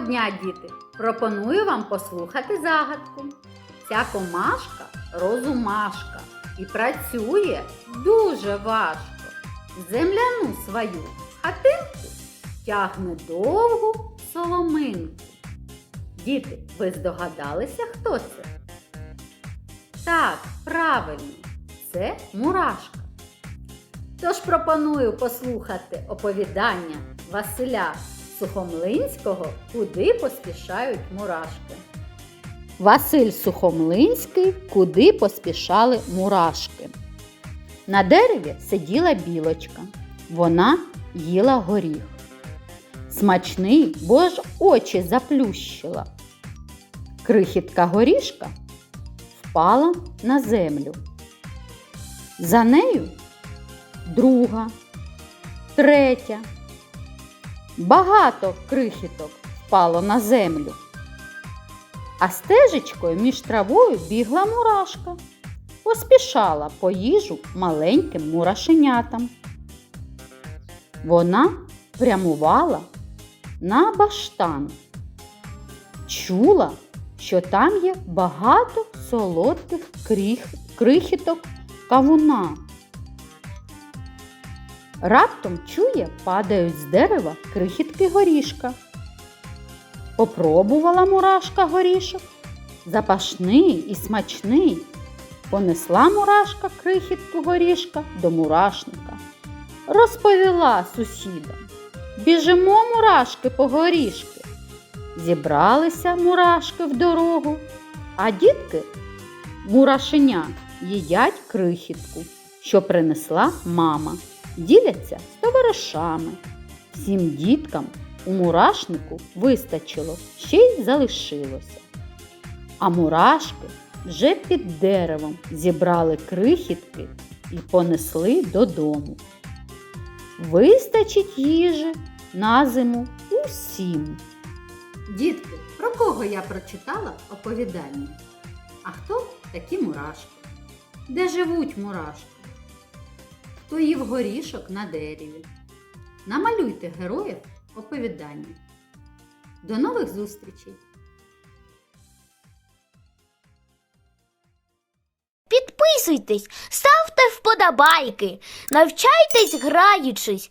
дня, діти! Пропоную вам послухати загадку. Ця комашка розумашка і працює дуже важко. Земляну свою хатинку тягне довгу соломинку. Діти, ви здогадалися, хто це? Так, правильно, це мурашка. Тож пропоную послухати оповідання Василя Сухомлинського Куди поспішають мурашки. Василь Сухомлинський Куди поспішали мурашки. На дереві сиділа білочка. Вона їла горіх. Смачний, бо ж очі заплющила. Крихітка горішка впала на землю. За нею друга, третя. Багато крихіток впало на землю. А стежечкою між травою бігла мурашка, поспішала по їжу маленьким мурашенятам. Вона прямувала на баштан. Чула, що там є багато солодких кріх, крихіток кавуна. Раптом чує, падають з дерева крихітки горішка. Попробувала мурашка горішок. Запашний і смачний. Понесла мурашка крихітку горішка до мурашника. Розповіла сусідам. Біжимо мурашки по горішки. Зібралися мурашки в дорогу, а дітки мурашеня їдять крихітку, що принесла мама. Діляться з товаришами. Всім діткам у мурашнику вистачило, ще й залишилося. А мурашки вже під деревом зібрали крихітки і понесли додому. Вистачить їжі на зиму усім. Дітки, про кого я прочитала оповідання? А хто такі мурашки? Де живуть мурашки? Хто їв горішок на дереві? Намалюйте героїв оповідання. До нових зустрічей! Підписуйтесь, ставте вподобайки, навчайтесь граючись